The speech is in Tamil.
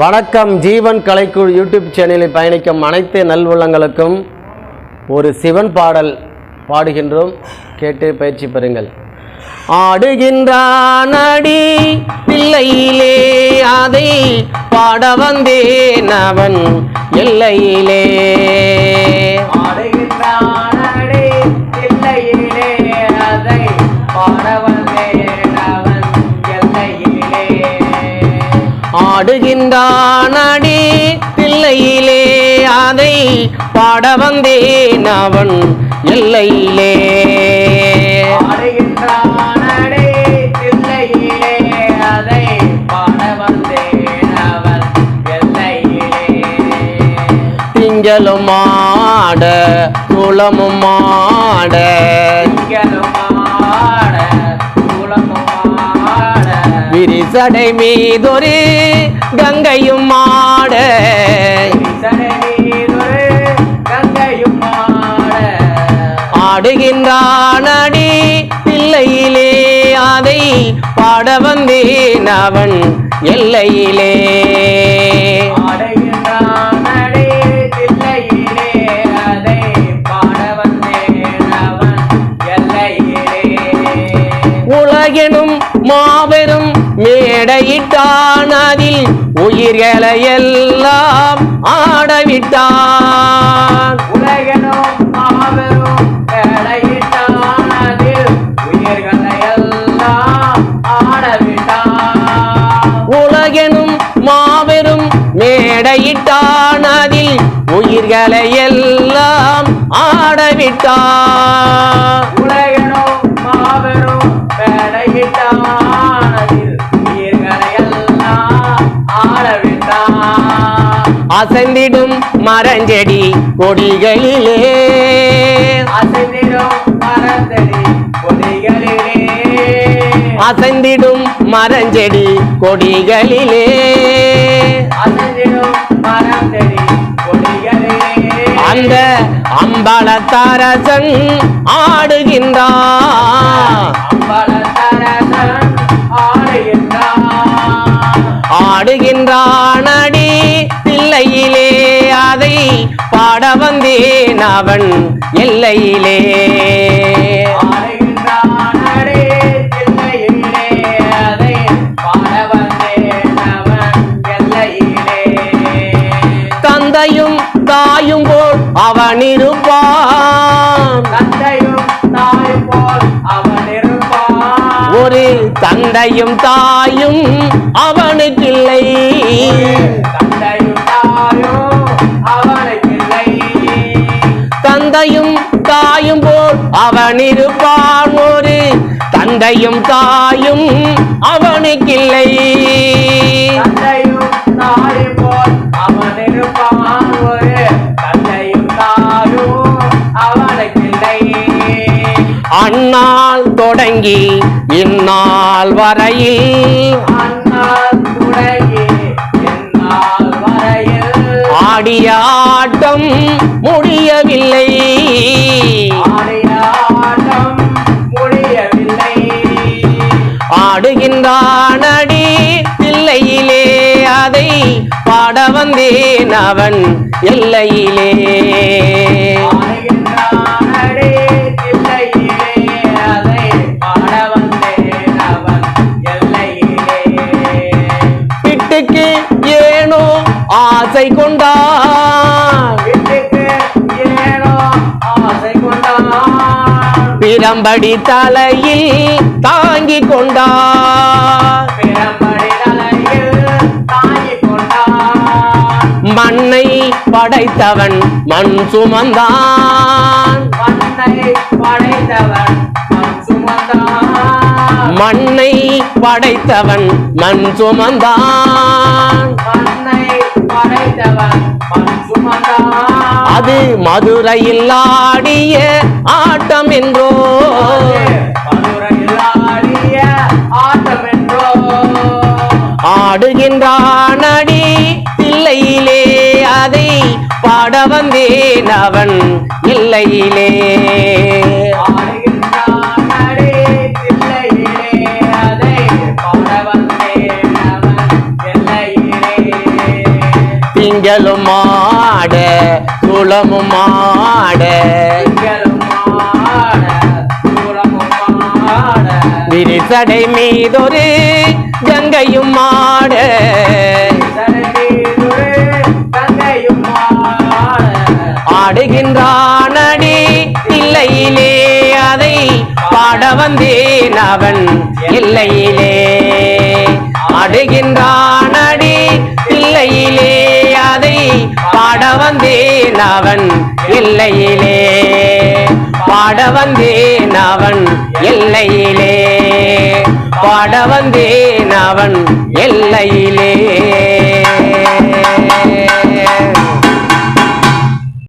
வணக்கம் ஜீவன் கலைக்குழு யூடியூப் சேனலில் பயணிக்கும் அனைத்து நல்வுள்ளங்களுக்கும் ஒரு சிவன் பாடல் பாடுகின்றோம். கேட்டு பயிற்சி பெறுங்கள். ஆடுகின்றான் அடி பிள்ளையிலே அதை பாட வந்தேன் அவன் எல்லையிலே. ஆடுகின்றான் அடி பிள்ளையிலே அதை பாட வந்தேன் அவன் எல்லையிலே. திங்களும் ஆட குளமும் ஆட. திங்களும் ஆட குளமும் ஆட விரிசடை மீதொரு கங்கையும் ஆட. ஆடுகின்றான் அடி பிள்ளையிலே அதை பாட வந்தேன் அவன் எல்லையிலே. ஆடுகின்றானடி தில்லையிலே அதை பாட வந்தேன் அவன் எல்லையிலே. உலகெனும் மாபெரும் மேடையிட்டான் அதில் உயிர்களை எல்லாம் ஆடவிட்டான். உலகனும் மாபெரும் வேலையிட்டான் அதில் உயிர்களை எல்லாம் ஆடவிட்டான். உலகெனும் மாபெரும் மேடையிட்டான் அதில் உயிர்களை எல்லாம் ஆடவிட்டான். உலகனும் மாபெரும் அசைந்திடும் மரஞ்செடி கொடிகளிலே. அசைந்திடும் மரத்தடி கொடிகளிலே. அசைந்திடும் மரஞ்செடி கொடிகளிலே. அசைந்திடும் கொடிகளிலே. அந்த அம்பலத்தரசன் ஆடுகின்றான். ஆடுகின்றான் அடி பிள்ளையிலே அதை பாட வந்தேன் அவன் எல்லையிலே. தாயும் போல் அவன் இருப்பான். தந்தையும் தாயும் அவனுக்கில்லை தந்தையும் தாயும் அவனுக்கில்லை தந்தையும் தாயும் போல் அவன் இருப்பான் ஒரு. தந்தையும் தாயும் அவனுக்கில்லை தந்தையும் தொடங்கி இந்நாள் வரையில் அண்ணால் துடையே என்னால் வரையில் ஆடிய ஆட்டம் முடியவில்லை. ஆடிய ஆட்டம் முடியவில்லை. ஆடுகின்றான் அடி பிள்ளையிலே அதை பாட வந்தேன் அவன் எல்லையிலே. ஏனோ ஆசை கொண்டான். பிரம்படி தலையில் தாங்கி கொண்டான். மண்ணை படைத்தவன் மண் சுமந்தான். மண்ணை படைத்தவன் மண் சுமந்தான். அது மதுரையில் ஆடிய ஆட்டம் என்றோ? ஆடுகின்றான் அடி பிள்ளையிலே அதை பாட வந்தேன் அவன் இல்லையிலே. திங்களும் மாட குளமும் மாட விரிசடை மீதொரு கங்கையும் மாட தனமீதுரு கங்கையும் ஆடுகின்றானடி இல்லையிலே அதை பாட வந்தேன் அவன். இல்லையிலே வந்தேன் அவன் இல்லையிலே. பாட வந்தேன் அவன் எல்லையிலே. பாட வந்தேன் அவன் எல்லையிலே.